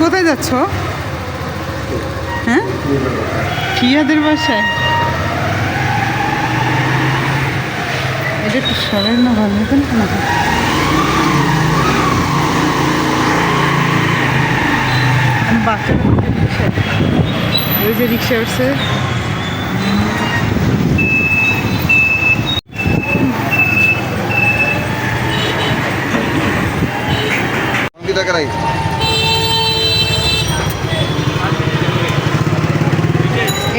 কোথায় যাচ্ছ? হ্যাঁ? ফিয়াদের বাসায়? এটা একটু সরাই না, ভালো হতো না? ওই যে রিক্সা উঠছে।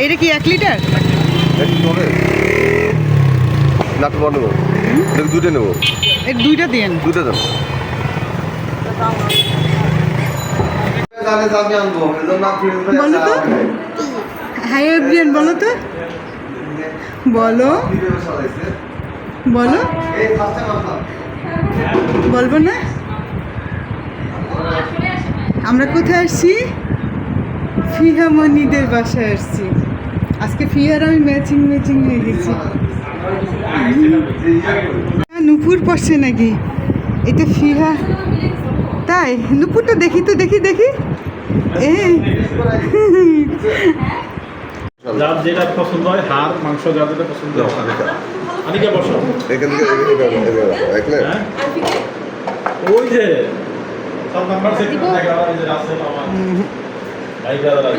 এইটা কি এক লিটার? না তো নেব। এটা দুটো নেব? এই দুইটা দিন। দুটো দেন বলো তো। হাই এভরিয়ান বলো তো। বলো। বলো। বলব না? আমরা কোথায় আসছি? ফিহামণিদের বাসায় আসছি। আজকে ফিহার আমি ম্যাচিং ম্যাচিং হয়ে গেছি। হ্যাঁ, নুপুর পড়ছে নাকি? এটা ফিহা। তাই? নুপুরটা দেখি তো দেখি দেখি। এ। যার যেটা পছন্দ হয় হাড় মাংস যার যেটা পছন্দ হয় আনিকে বসো। এখান থেকে দেখলে হ্যাঁ? ওই যে সব নাম্বার সেট করে দেখা এই আমার ভাই দাদা